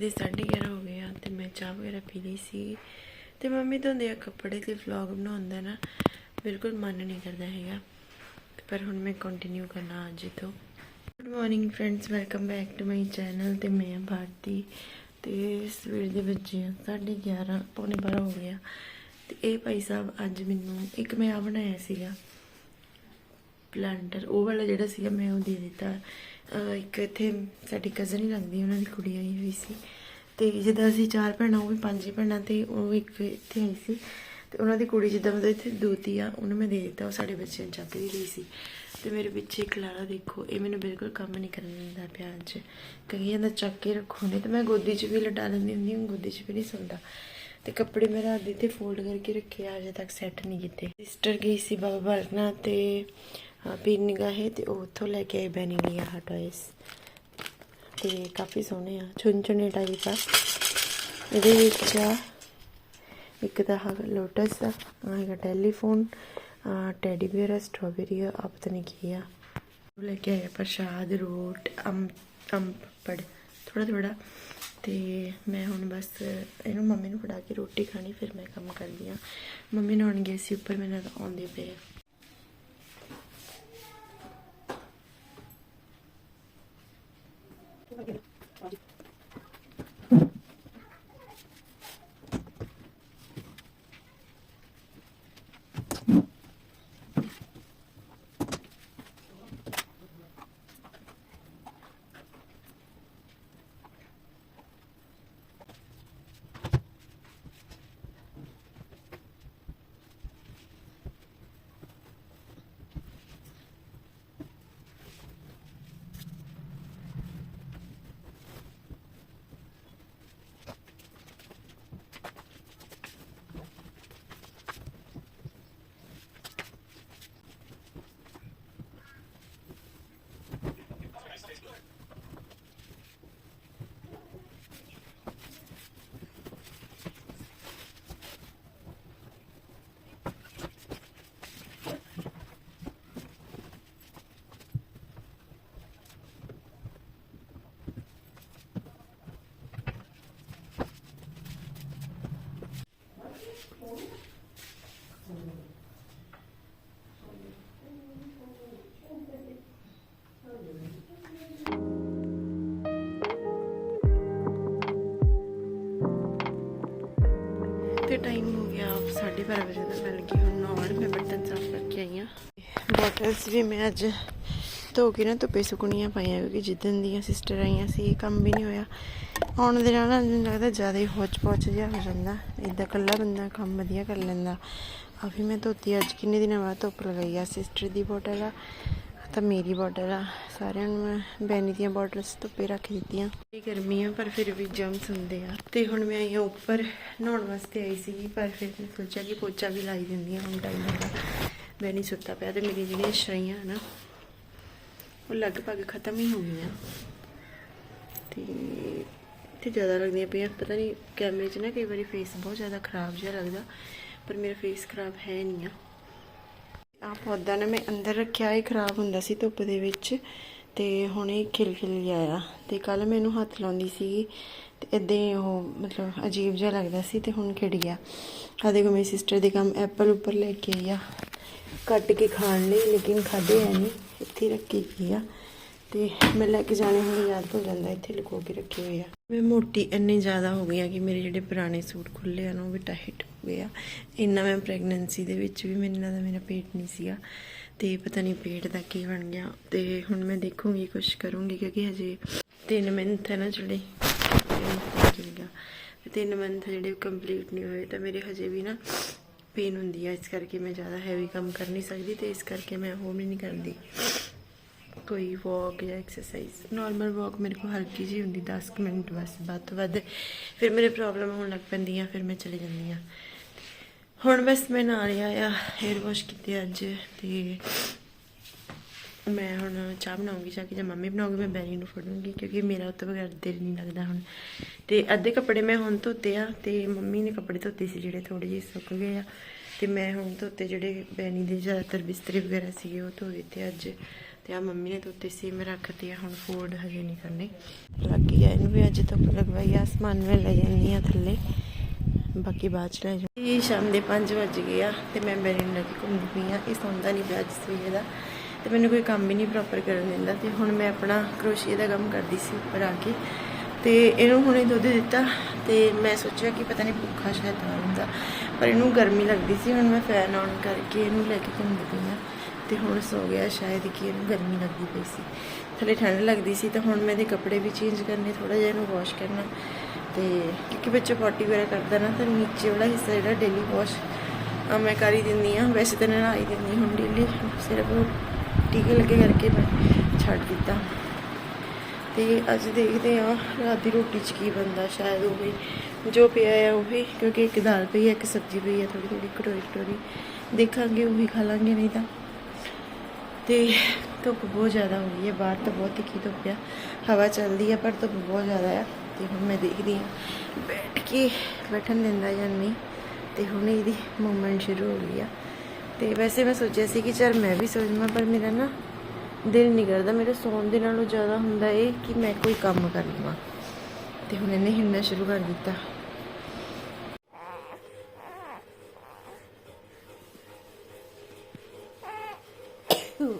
ਦੇ 11:30 ਹੋ ਗਏ ਆ ਤੇ ਮੈਂ ਚਾਹ ਵਗੈਰਾ ਪੀ ਲਈ ਸੀ। ਤੇ ਮੰਮੀ ਧੋਂਦੇ ਆ ਕੱਪੜੇ ਤੇ ਵਲੌਗ ਬਣਾਉਂਦਾ ਨਾ, ਬਿਲਕੁਲ ਮਨ ਨਹੀਂ ਕਰਦਾ ਹੈਗਾ। ਪਰ ਹੁਣ ਮੈਂ ਕੰਟੀਨਿਊ ਕਰਨਾ ਅੱਜ ਤੋਂ। Good morning friends welcome back to my channel ਤੇ ਮੈਂ ਭਾਰਤੀ। ਤੇ ਸਵੇਰ ਦੇ ਵੱਜੇ ਆ 11:30 ਪੌਣੇ 12 ਹੋ ਗਿਆ ਤੇ ਇਹ ਭਾਈ ਸਾਹਿਬ ਅੱਜ ਮੈਨੂੰ ਇੱਕ ਮੈਂ ਆ ਬਣਾਇਆ ਸੀਗਾ। ਪਲਾਂਟਰ ਉਹ ਵਾਲਾ ਜਿਹੜਾ ਸੀਗਾ ਮੈਂ ਉਹ ਦੇ ਦਿੱਤਾ। ਇੱਕ ਇੱਥੇ ਸਾਡੀ ਕਜ਼ਨ ਹੀ ਲੱਗਦੀ ਉਹਨਾਂ ਦੀ ਕੁੜੀ ਆਈ ਹੋਈ ਸੀ। ਤੇ ਜਿੱਦਾਂ ਅਸੀਂ ਚਾਰ ਭੈਣਾਂ, ਉਹ ਵੀ ਪੰਜ ਹੀ ਭੈਣਾਂ ਤੇ ਉਹ ਇੱਕ ਇੱਥੇ ਆਈ ਸੀ। ਤੇ ਉਹਨਾਂ ਦੀ ਕੁੜੀ ਜਿੱਦਾਂ ਮਤਲਬ ਇੱਥੇ ਦੋਤੀ ਆ, ਉਹਨੂੰ ਮੈਂ ਦੇ ਦਿੱਤਾ, ਉਹ ਸਾਡੇ ਬੱਚੇ ਨੂੰ ਚੱਕ ਵੀ ਰਹੀ ਸੀ। ਤੇ ਮੇਰੇ ਪਿੱਛੇ ਖਲਾਰਾ ਦੇਖੋ, ਇਹ ਮੈਨੂੰ ਬਿਲਕੁਲ ਕੰਮ ਨਹੀਂ ਕਰਨ ਦਿੰਦਾ ਪਿਆਰ 'ਚ। ਕਹੀ ਜਾਂਦਾ ਚੱਕ ਕੇ ਰੱਖੋ, ਨਹੀਂ ਤੇ ਮੈਂ ਗੋਦੀ 'ਚ ਵੀ ਲਟਾ ਲੈਂਦੀ ਹੁੰਦੀ ਹਾਂ, ਗੋਦੀ 'ਚ ਵੀ ਨਹੀਂ ਸੌਂਦਾ। ਤੇ ਕੱਪੜੇ ਮੈਂ ਰਾਤ ਦੇ ਤੇ ਫੋਲਡ ਕਰਕੇ ਰੱਖੇ ਆ, ਅਜੇ ਤੱਕ ਸੈੱਟ ਨਹੀਂ ਕੀਤੇ। ਸਿਸਟਰ ਗਈ ਸੀ ਬਾਬਾ ਬਾਲਕਨਾ ਤੇ ਪੀਰ ਨਿਗਾਹੇ ਤੇ ਉਹ ਉੱਥੋਂ ਲੈ ਕੇ ਆਏ ਬੈਨੀ ਲੀਆ ਹਟੋਇਸ ਤੇ ਕਾਫੀ ਸੋਹਣੇ ਆ ਚੁੰਨ ਚੁੰਨੇ ਟਾਈਪ ਆ। ਇਹਦੇ ਵਿੱਚ ਇੱਕ ਤਾਂ ਲੋਟਸ ਆ ਹੈਗਾ ਟੈਲੀਫੋਨ ਟੈਡੀ ਬੀਅਰ ਸਟ੍ਰਾਬੇਰੀ ਆ ਪਤਾ ਨਹੀਂ ਕੀ ਆ। ਉਹ ਲੈ ਕੇ ਆਇਆ ਪ੍ਰਸ਼ਾਦ, ਰੋਟ, ਅੰਬ ਅੰਬ ਪੜ ਥੋੜਾ ਥੋੜਾ ਤੇ ਮੈਂ ਹੁਣ ਬਸ ਇਹਨੂੰ ਮੰਮੀ ਨੂੰ ਫੜਾ ਕੇ ਰੋਟੀ ਖਾਣੀ, ਫਿਰ ਮੈਂ ਕੰਮ ਕਰਦੀ ਆ ਮੰਮੀ ਨੂੰ ਆਉਣ ਗਏ ਸੀ, ਉੱਪਰ ਮੇਰੇ ਨਾਲ ਆਉਂਦੇ ਪਏ ਤੇ ਟਾਈਮ ਹੋ ਗਿਆ 12:30 ਵਜੇ ਦਾ, ਮੈਂ ਲੱਗੀ ਹੁਣ ਨਹਾਉਣ ਮੈਂ ਬਰਤਨ ਸਾਫ਼ ਕਰਕੇ ਆਈ ਹਾਂ। ਬੋਟਲਸ ਵੀ ਮੈਂ ਅੱਜ ਧੋ ਕੇ ਨਾ ਧੁੱਪੇ ਸੁਕਣੀਆਂ ਪਾਈਆਂ, ਕਿਉਂਕਿ ਜਿੱਦਣ ਦੀਆਂ ਸਿਸਟਰ ਆਈਆਂ ਸੀ, ਇਹ ਕੰਮ ਵੀ ਨਹੀਂ ਹੋਇਆ। ਆਉਣ ਦੇ ਨਾਲ ਮੈਨੂੰ ਲੱਗਦਾ ਜ਼ਿਆਦਾ ਹੀ ਹੋਚ ਪੋਚ ਜਿਹਾ ਹੋ ਜਾਂਦਾ ਇਦਾਂ ਇਕੱਲਾ ਬੰਦਾ ਕੰਮ ਵਧੀਆ ਕਰ ਲੈਂਦਾ। ਆ ਵੀ ਮੈਂ ਧੋਤੀ, ਅੱਜ ਕਿੰਨੇ ਦਿਨਾਂ ਬਾਅਦ ਧੁੱਪ ਲਗਾਈ ਆ ਸਿਸਟਰ ਦੀ ਬੋਟਲ ਆ। ਤਾਂ ਮੇਰੀ ਬੋਟਲ ਆ। ਸਾਰਿਆਂ ਨੂੰ ਮੈਂ ਬੈਨੀ ਦੀਆਂ ਬੋਟਲਸ ਧੁੱਪੇ ਰੱਖ ਦਿੱਤੀਆਂ। ਇਹ ਗਰਮੀ ਆ, ਪਰ ਫਿਰ ਵੀ ਜਮਸ ਹੁੰਦੇ ਆ। ਤੇ ਹੁਣ ਮੈਂ ਆਈ ਹਾਂ ਉੱਪਰ ਨਹਾਉਣ ਵਾਸਤੇ ਆਈ ਸੀ ਪਰ ਫਿਰ ਮੈਂ ਸੋਚਿਆ ਕਿ ਪੋਚਾ ਵੀ ਲਾਈ ਦਿੰਦੀ ਆ ਹੁਣ ਟਾਈਮ ਹੈਗਾ ਬੈਨੀ ਸੁੱਤਾ ਪਿਆ ਤੇ ਮੇਰੀ ਜਿਹੜੀਆਂ ਸ਼ਰਾਈਆਂ ਨਾ, ਉਹ ਲਗਭਗ ਖਤਮ ਹੀ ਹੋ ਗਈਆਂ। ਤੇ ਇੱਥੇ ਜ਼ਿਆਦਾ ਲੱਗਦੀਆਂ ਪਈਆਂ। ਪਤਾ ਨਹੀਂ, ਕੈਮਰੇ 'ਚ ਨਾ ਕਈ ਵਾਰੀ ਫੇਸ ਬਹੁਤ ਜ਼ਿਆਦਾ ਖਰਾਬ ਜਿਹਾ ਲੱਗਦਾ, ਪਰ ਮੇਰਾ ਫੇਸ ਖਰਾਬ ਹੈ ਨਹੀਂ ਆ। ਆ ਪੌਦਾ ਨਾ ਮੈਂ ਅੰਦਰ ਰੱਖਿਆ, ਇਹ ਖਰਾਬ ਹੁੰਦਾ ਸੀ ਧੁੱਪ ਦੇ ਵਿੱਚ ਤੇ ਹੁਣ ਇਹ ਖਿਲ ਖਿਲ ਗਿਆ ਆ। ਤੇ ਕੱਲ ਮੈਨੂੰ ਹੱਥ ਲਾਉਂਦੀ ਸੀ ਤੇ ਇਦਾਂ ਹੀ ਉਹ ਮਤਲਬ ਅਜੀਬ ਜਿਹਾ ਲੱਗਦਾ ਸੀ ਤੇ ਹੁਣ ਖਿੜ ਗਿਆ। ਆ ਦੇਖੋ ਮੇਰੀ ਸਿਸਟਰ ਦੇ ਕੰਮ ਐਪਲ ਉੱਪਰ ਲੈ ਕੇ ਆਈ ਆ। ਕੱਟ ਕੇ ਖਾਣ ਲਈ, ਲੇਕਿਨ ਖਾਦੇ ਹੈ ਨਹੀਂ, ਇੱਥੇ ਹੀ ਰੱਖੀ ਗਈ ਆ। ਤੇ ਮੈਂ ਲੈ ਕੇ ਜਾਣੇ ਹੁਣ ਯਾਦ ਭੁੱਲ ਜਾਂਦਾ, ਇੱਥੇ ਲੁਕੋ ਕੇ ਰੱਖੇ ਹੋਏ ਆ। ਮੈਂ ਮੋਟੀ ਇੰਨੀ ਜ਼ਿਆਦਾ ਹੋ ਗਈ ਆ ਕਿ ਮੇਰੇ ਜਿਹੜੇ ਪੁਰਾਣੇ ਸੂਟ ਖੁੱਲੇ ਆ ਨਾ, ਉਹ ਵੀ ਟਾਈਟ ਹੋ ਗਏ ਆ। ਇੰਨਾ ਮੈਂ ਪ੍ਰੈਗਨੈਂਸੀ ਦੇ ਵਿੱਚ ਵੀ ਮੈਨੂੰ ਲੱਗਦਾ ਮੇਰਾ ਪੇਟ ਨਹੀਂ ਸੀਗਾ ਤੇ ਪਤਾ ਨਹੀਂ ਪੇਟ ਦਾ ਕੀ ਬਣ ਗਿਆ। ਤੇ ਹੁਣ ਮੈਂ ਦੇਖੂੰਗੀ ਕੁਝ ਕਰੂੰਗੀ ਕਿਉਂਕਿ ਹਜੇ 3 ਮਿੰਟ ਹੈ ਨਾ ਜਿਹੜੇ ਚਲ ਗਿਆ ਤਿੰਨ ਮੰਥ ਜਿਹੜੇ ਕੰਪਲੀਟ ਨਹੀਂ ਹੋਏ, ਤਾਂ ਮੇਰੇ ਹਜੇ ਵੀ ਨਾ ਪੇਨ ਹੁੰਦੀ ਆ। ਇਸ ਕਰਕੇ ਮੈਂ ਜ਼ਿਆਦਾ ਹੈਵੀ ਕੰਮ ਕਰ ਨਹੀਂ ਸਕਦੀ ਤੇ ਇਸ ਕਰਕੇ ਮੈਂ ਉਹ ਵੀ ਨਹੀਂ ਕਰਦੀ। ਕੋਈ ਵਾਕ ਜਾਂ ਐਕਸਰਸਾਈਜ਼ ਨਾਰਮਲ ਵਾਕ ਮੇਰੇ ਕੋਲ ਹਲਕੀ ਜਿਹੀ ਹੁੰਦੀ 10 ਕੁ ਮਿੰਟ ਬਸ, ਵੱਧ ਤੋਂ ਵੱਧ। ਫਿਰ ਮੇਰੇ ਪ੍ਰੋਬਲਮ ਹੋਣ ਲੱਗ ਪੈਂਦੀ ਆ ਫਿਰ ਮੈਂ ਚਲੇ ਜਾਂਦੀ ਆ ਹੁਣ ਬਸ ਮੈਂ ਨਾਲ ਲਿਆ ਹੇਅਰ ਵਾਸ਼ ਕੀਤੇ ਅੱਜ ਤੇ ਮੈਂ ਹੁਣ ਚਾਹ ਬਣਾਉਂਗੀ ਚਾਹ ਕੇ ਜਾਂ ਮੰਮੀ ਬਣਾਉਗੀ, ਮੈਂ ਬੈਰੀ ਨੂੰ ਫੜੂੰਗੀ, ਕਿਉਂਕਿ ਮੇਰਾ ਉੱਤੇ ਬਗੈਰ ਦਿਲ ਨਹੀਂ ਲੱਗਦਾ ਹੁਣ। ਤੇ ਅੱਧੇ ਕੱਪੜੇ ਮੈਂ ਹੁਣ ਧੋਤੇ ਆ, ਤੇ ਮੰਮੀ ਨੇ ਕੱਪੜੇ ਧੋਤੇ ਸੀ ਜਿਹੜੇ ਥੋੜੇ ਜਿਹੇ ਸੁੱਕ ਗਏ ਆ। ਤੇ ਮੈਂ ਹੁਣ ਧੋਤੇ ਜਿਹੜੇ ਬੈਨੀ ਦੇ ਜ਼ਿਆਦਾਤਰ ਬਿਸਤਰੇ ਵਗੈਰਾ ਸੀਗੇ, ਉਹ ਧੋ ਦਿੱਤੇ ਅੱਜ। ਤੇ ਤੇ ਆ ਮੰਮੀ ਨੇ ਧੋਤੇ ਸੀ ਮੈਂ ਰੱਖਤੀ ਆ ਹੁਣ ਫੋਲਡ ਹਜੇ ਨਹੀਂ ਕਰਨੇ। ਲੱਗੀ ਆ ਇਹਨੂੰ ਵੀ ਅੱਜ ਧੁੱਪ ਲਗਵਾਈ ਆ ਸਮਾਨ ਮੈਂ ਲੈ ਜਾਂਦੀ ਆ ਥੱਲੇ। ਬਾਕੀ ਬਾਅਦ ਚ ਲੈ ਜਾ ਇਹ ਸ਼ਾਮ ਦੇ 5 ਵਜ ਗਏ ਆ ਤੇ ਮੈਂ ਮੈਰਿਨ ਲੈ ਕੇ ਘੁੰਮਦੀ ਪਈ ਆ ਇਹ ਸੌਂਦਾ ਨਹੀਂ ਪਿਆ ਅੱਜ ਸਵੇਰੇ ਦਾ। ਤੇ ਮੈਨੂੰ ਕੋਈ ਕੰਮ ਵੀ ਨਹੀਂ ਪ੍ਰੋਪਰ ਕਰਨ ਦਿੰਦਾ ਤੇ ਹੁਣ ਮੈਂ ਆਪਣਾ ਕਰੋਸ਼ੀਏ ਦਾ ਕੰਮ ਕਰਦੀ ਸੀ ਉੱਪਰ ਆ ਕੇ। ਤੇ ਇਹਨੂੰ ਹੁਣੇ ਦੁੱਧ ਦਿੱਤਾ ਤੇ ਮੈਂ ਸੋਚਿਆ ਕਿ ਪਤਾ ਨਹੀਂ ਭੁੱਖਾ ਸ਼ਾਇਦ ਤਾਂ ਹੁੰਦਾ ਪਰ ਇਹਨੂੰ ਗਰਮੀ ਲੱਗਦੀ ਸੀ ਹੁਣ ਮੈਂ ਫੈਨ ਆਨ ਕਰਕੇ ਇਹਨੂੰ ਲੈ ਕੇ ਘੁੰਮਦੀ ਪਈ ਆ। ਤੇ ਹੁਣ ਸੋ ਗਿਆ, ਸ਼ਾਇਦ ਕਿ ਇਹਨੂੰ ਗਰਮੀ ਲੱਗਦੀ ਪਈ ਸੀ। ਥੱਲੇ ਠੰਡ ਲੱਗਦੀ ਸੀ ਤਾਂ ਹੁਣ ਮੈਂ ਇਹਦੇ ਕੱਪੜੇ ਵੀ ਚੇਂਜ ਕਰਨੇ ਥੋੜਾ ਜਿਹਾ ਇਹਨੂੰ ਵਾਸ਼ ਕਰਨਾ। ਤੇ ਕਿਉਂਕਿ ਬੱਚਾ ਪੋਟੀ ਵਗੈਰਾ ਕਰਦਾ ਨਾ, ਤਾਂ ਨੀਚੇ ਵਾਲਾ ਹਿੱਸਾ ਜਿਹੜਾ ਡੇਲੀ ਵਾਸ਼ ਮੈਂ ਕਰ ਹੀ ਦਿੰਦੀ ਆ ਵੈਸੇ ਤਾਂ ਨਹਾ ਹੀ ਦਿੰਦੀ ਹੁਣ ਡੇਲੀ ਸਿਰਫ ਟੀਕੇ ਲੱਗੇ ਕਰਕੇ ਮੈਂ ਛੱਡ ਦਿੱਤਾ। ਤੇ ਅੱਜ ਦੇਖਦੇ ਆ ਰਾਤ ਦੀ ਰੋਟੀ ਚ ਕੀ ਬਣਦਾ, ਸ਼ਾਇਦ ਉਹ ਵੀ ਜੋ ਪਿਆ ਆ ਉਹ ਵੀ, ਕਿਉਂਕਿ ਇੱਕ ਦਾਲ ਪਈ ਹੈ ਇੱਕ ਸਬਜ਼ੀ ਪਈ ਹੈ ਥੋੜੀ ਥੋੜੀ ਕਟੋਰੀ ਕਟੋਰੀ ਦੇਖਾਂਗੇ, ਉਹ ਵੀ ਖਾ ਲਾਂਗੇ, ਨਹੀਂ ਤਾਂ ਤੇ ਧੁੱਪ ਬਹੁਤ ਜ਼ਿਆਦਾ ਹੋ ਗਈ ਹੈ, ਬਾਹਰ ਤਾਂ ਬਹੁਤ ਤਿੱਖੀ ਧੁੱਪ ਆ, ਹਵਾ ਚੱਲਦੀ ਆ, ਪਰ ਧੁੱਪ ਬਹੁਤ ਜ਼ਿਆਦਾ ਆ, ਤੇ ਹੁਣ ਮੈਂ ਦੇਖਦੀ ਹਾਂ, ਬੈਠ ਕੇ ਬੈਠਣ ਦਿੰਦਾ ਜਾਂ ਨਹੀਂ, ਤੇ ਹੁਣ ਇਹਦੀ ਮੂਵਮੈਂਟ ਸ਼ੁਰੂ ਹੋ ਗਈ ਆ। ਤੇ ਵੈਸੇ ਮੈਂ ਸੋਚਿਆ ਸੀ ਕਿ ਚਲ ਮੈਂ ਵੀ ਸੋ ਜਾਵਾਂ, ਪਰ ਮੇਰਾ ਨਾ ਦਿਲ ਨਹੀਂ ਕਰਦਾ, ਮੇਰੇ ਸੌਣ ਦੇ ਨਾਲੋਂ ਜ਼ਿਆਦਾ ਹੁੰਦਾ ਇਹ ਕਿ ਮੈਂ ਕੋਈ ਕੰਮ ਕਰ ਲਵਾਂ। ਤੇ ਹੁਣ ਇਹਨੇ ਹਿੰਨਾ ਸ਼ੁਰੂ ਕਰ ਦਿੱਤਾ। who?